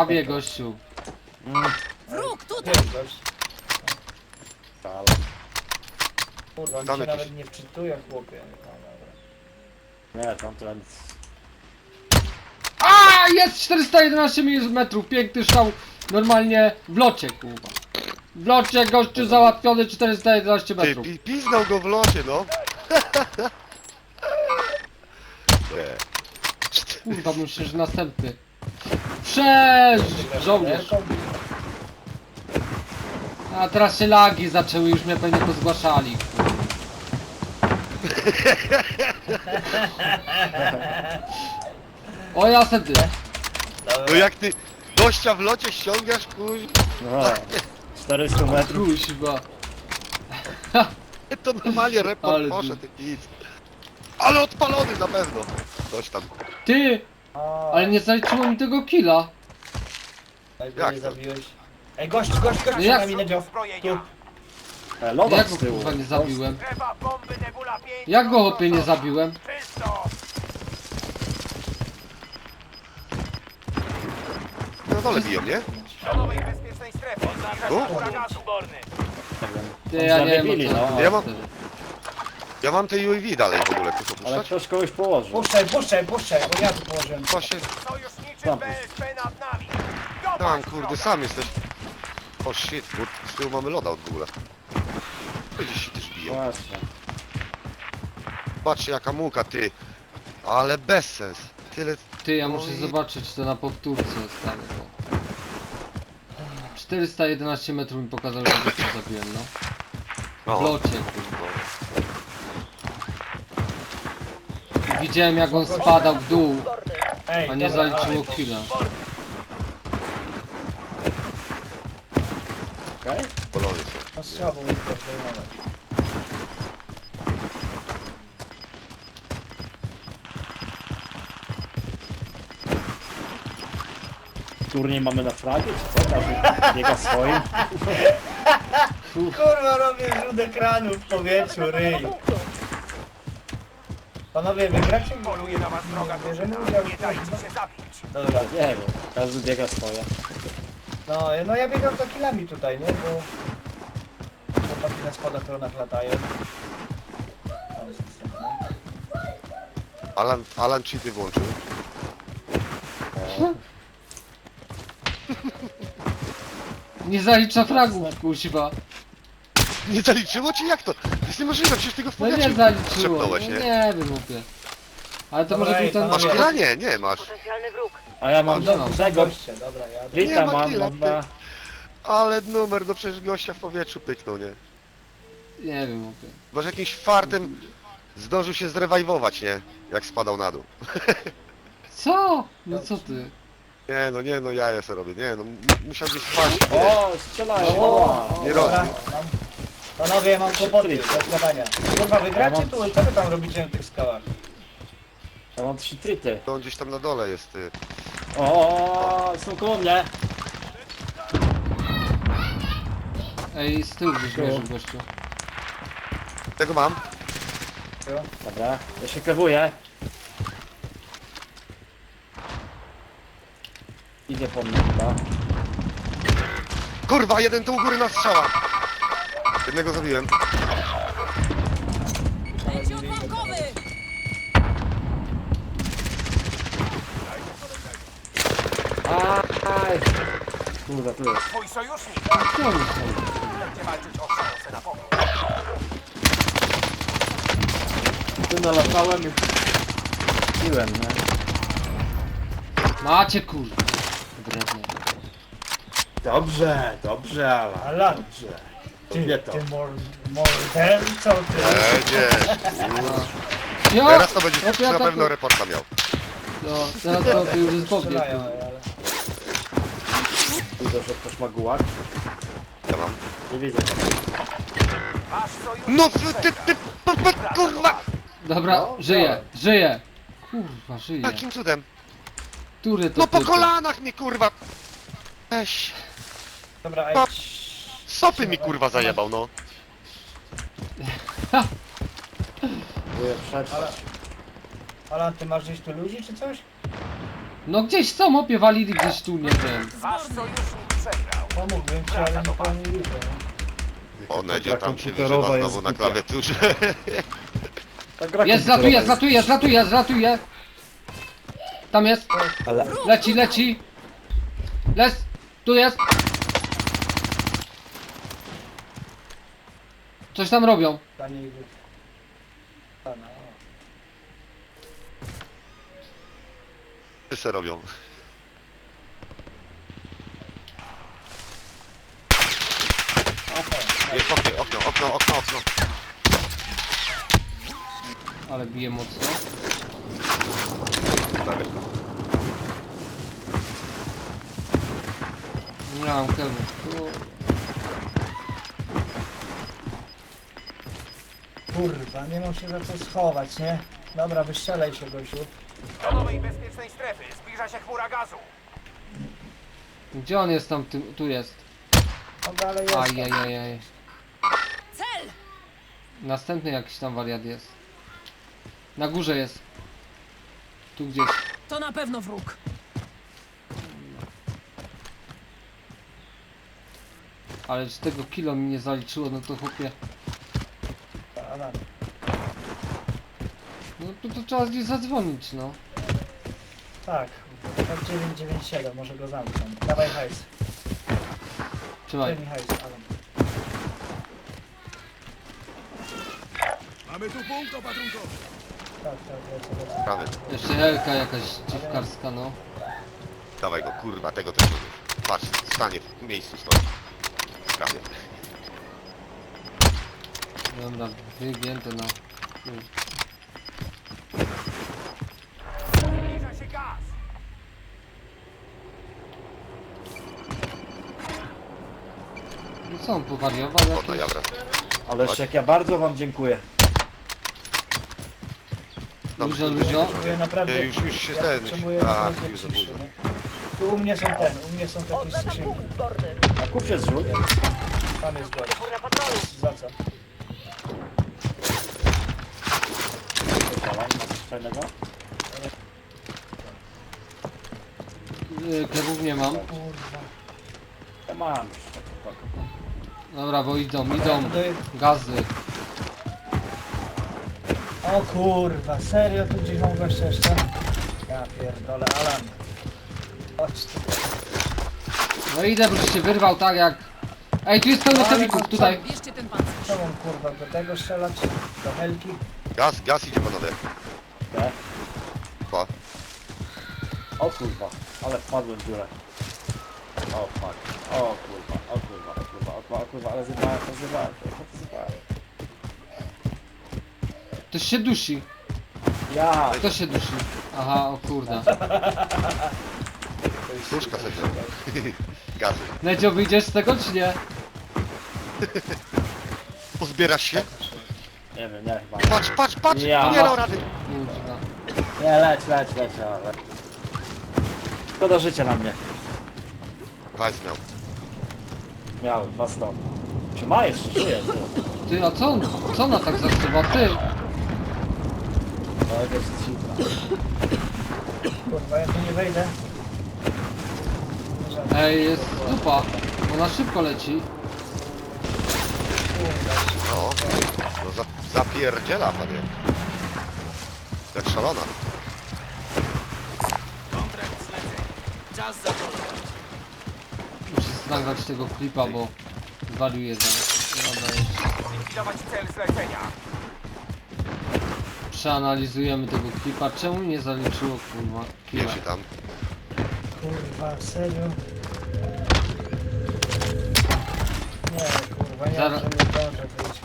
Prawie gościu. Mm, Wróg tutaj! Gość. ale. Kurwa, Tam się nawet nie wczytuje, chłopie. No, dobra. Nie, tam ten... A jest 411 metrów, piękny szał. Normalnie w locie, kurwa. W locie gościu załatwiony 411 Ty, metrów. pi, piznął go w locie, no. Nie. Kurwa, myślę, że następny. Przez żołnierz. A teraz się lagi zaczęły, już mnie pewnie pozgłaszali. kurwa. O następny. No Dobra. jak ty gościa w locie ściągasz, kuj, No, 400 metrów. Kuźwa. to normalnie report Ale poszedł i nic. Ale odpalony na pewno. Coś tam. Ty, Ale nie zaliczyło mi tego killa. Jak Jak nie to? zabiłeś? Ej, gość, gość, gość, No jak- na minę dział. Tu. E, loda Jak z go tyłu. kurwa nie zabiłem? Strefa bomby Nebula 5. Jak go hopie nie zabiłem? Czysto! Na dole biją, nie? Do nowej bezpiecznej strefy. Ty, ja nie wiem co no. Ja mam-. Ja mam te UAV dalej w ogóle, chcesz Ale opuszczać? ktoś kogoś położył. Puszczaj, puszczaj, puszczaj, bo ja tu położyłem. Się... Sojuszniczy Tam. BSP nad nami. Tam, Dopaść kurde, wroga. sam jesteś. O shit, bo z tyłu mamy loda w ogóle. Gdzieś się też biją. Właśnie. Patrzcie jaka muka, ty. Ale bez sens. Tyle... Ty, ja muszę Oj. zobaczyć to na powtórce stary, bo... 411 metrów mi pokazał, że go zabiłem, no. W locie, kurwa. I widziałem jak on spadał w dół, a nie zaliczyło killa. Okej? polony są. Słabo mi to zdejmować. Turniej mamy na fragie, czy co? Każdy biega swoim. Kurwa, robię rzut ekranu w powietrzu, ryj. Panowie, wygracie? Poluje na was wroga Bierzemy udział Nie dajcie się zabić. Dobra, Nie wiem, każdy biega swoje. no, no ja biegam za killami tutaj, nie? Bo... Chłopaki na spadochronach latają. Tam jest następny. Alan, Alan cheaty włączył. Nie zalicza fragów, kuźwa. Nie zaliczyło ci? Jak to? To jest niemożliwe, przecież ty go w No nie powietrzu zaliczyło, no nie? nie wiem, mówię. Ale to Dobra, może ej, był ten... Masz panowie. killa? Nie, nie masz. A ja mam No, Dobrze, tego goście, dobra. Rita Nie ma mam, killa, dobra. Ale numer, no przecież gościa w powietrzu pyknął, nie? Nie wiem, mówię. Może jakimś fartem zdążył się zrewajwować, nie? Jak spadał na dół. Co? No co ty? Nie no, nie no, ja se robię, nie no, m- musiał gdzieś spaść. O, strzelają! O, Nie Dobra, robi. mam. Panowie, mam kłopoty do składania. Kurwa, wygracie tu, co wy tam robicie na tych skałach? ja mam trzy trity. To on gdzieś tam na dole jest, ty. O, są koło mnie. Ej, z tyłu byś mierzył, gościu. Tego mam. Dobra, ja się kewuję. Idzie po mnie chyba. Kurwa, jeden tu u góry na strzała. Jednego zabiłem. Leci odłamkowy! Aj! Kurde, tu jest. Twój sojusznik będzie walczyć o szansę na pomoc. Tu nalatałem i... Piłem, nie? Macie kurwa. Dobrze, dobrze. Alan, Dobrze. Ty, Kobieto. ty mor, morderco, ty. Jedziesz. Jo! Teraz to będzie to ja na pewno reporta miał. No, teraz to ty już jest pobiegł. Strzelają, ale... Widzę, że ktoś ma gułak. Ja mam. Nie widzę. No ty, ty, ty, p- p- kurwa! Dobra, No, żyje, żyje. Kurwa, żyje. Jakim cudem? Który to No po typ? kolanach mi kurwa! Weź. Dobra, ej. No. Sopy mi kurwa zajebał, no. Próbuję przetrwać. Alan, ty masz gdzieś tu ludzi czy coś? No gdzieś są opiewalili gdzieś tu, nie wiem. Wasz sojusznik przegrał. Pomógłbym ci, ale nie widzę. nie? O, Nedzie tam się wyżywa jest znowu na klawiaturze. Ta gra Jest, komputerowa zlatuje, zlatuje, zlatuje, zlatuje. Tam jest. Ale Leci, leci. Les. Tu jest. Coś tam robią. Dla niej wy- A, no. Wszyscy robią. Jest okno, okno, okno, okno, okno. Ale bije mocno. Prawie. Nie mam kewu. Kurwa, nie mam się za co schować, nie? Dobra, wystrzelaj się, gościu. Do nowej bezpiecznej strefy zbliża się chmura gazu. Gdzie on jest tam? Tym, tu jest. Dobra, ale jest. Ajajajaj. Cel! Następny jakiś tam wariat jest. Na górze jest. Tu gdzieś. To na pewno wróg. Ale z tego kilo mi nie zaliczyło, no to chłopie. No to, to trzeba gdzieś zadzwonić, no. Tak, tak 997, może go zamknę. Dawaj hajs. Trzymaj. Daj mi hajs, Alan. Tak, tak, lecę, lecę. Prawie. Jeszcze helka jakaś dziwkarska, no. Dawaj go, kurwa, tego też robisz. Patrz, stanie w miejscu stoi. Prawie. Dobra, wygięte na... Zbliża się gaz. No co on powariował O, to jakieś? jabra. Ależ jak ja bardzo wam dziękuję. Luźno, się- luźno. Potrzebuję naprawdę... Już- już się ja ten- Potrzebuję a, naprawdę już za ciszy, późno. nie? Tu u mnie są ten, u mnie są takie skrzynki. A kup się zrzut. Tam jest gość. Za co? Zapalaj, masz coś fajnego? Yy, nie mam. Kurwa. Ja mam już. Dobra, bo idą, idą. Tutaj- Gazy. O kurwa, serio tu gdzieś mam gościa jeszcze? Ja pierdolę, Alan. Chodź tu. No idę, bo się wyrwał tak jak... Ej, tu jest pełno to tutaj. Bierzcie ten pancerz. Czemu kurwa do tego strzelać? Do helki? Gaz, gaz idzie panowie. Nie? Pa. O kurwa, ale wpadłem w dziurę. O fuck. O kurwa, o kurwa, o kurwa, o kurwa, o kurwa, ale zjebałem, to zjebałem, to zjebałem. Ktoś się dusi. Ja! Kto się dusi? Aha, o kurde. Puszka sobie. Gazy. Nedzio, wyjdziesz z tego czy nie? Pozbierasz się? Nie wiem, nie chyba. Patrz, patrz, patrz! Ja. Nie dał rady. Kurwa. Nie, leć, leć, leć, ale... Szkoda życia na mnie. Hajs miał. Miałem, dwa sto. Czy ma jeszcze, żyje, ty. Ty, a co on, co ona tak zakrzywa? Ty! No, jest dziwna. Kurwa, ja tu nie wejdę. Ej, jest dupa. Ona szybko leci. No, no za, zapierdziela panie. Jak szalona. Muszę nagrać tego klipa, bo zaraz. Dobra, jeszcze Zlikwidować cel zlecenia. przeanalizujemy tego klipa. Czemu nie zaliczyło kurwa? Jeździ tam. Kurwa, serio? Nie, kurwa, nie Zaraz- wiem, że nie zdążę wyjść.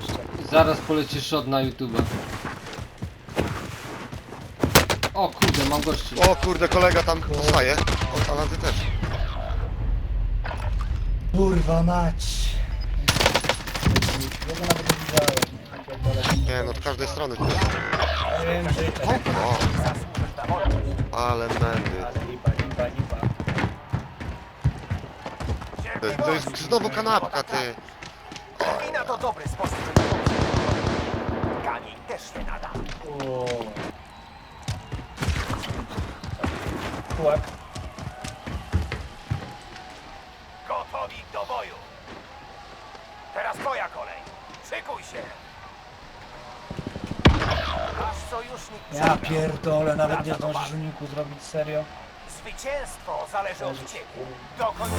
Jeszcze. Zaraz poleci shot na YouTube. O kurde, mam gości. O kurde, kolega tam zostaje. O, Alanty też. Kurwa mać! Nawet nie widziałem. No, z każdej strony. Ja wiem, że. O, ale mędy. Ale lipa, lipa, lipa. To, to jest znowu kanapka, ty. Wina to dobry sposób. Kani też nie nada. O, tyłak. Gotowi do boju. Teraz twoja kolej. Szykuj się. Nasz sojusznik Ja przegrał. pierdolę, nawet nie zdążysz uniku zrobić, serio. Zwycięstwo zależy od ciebie. Do końca.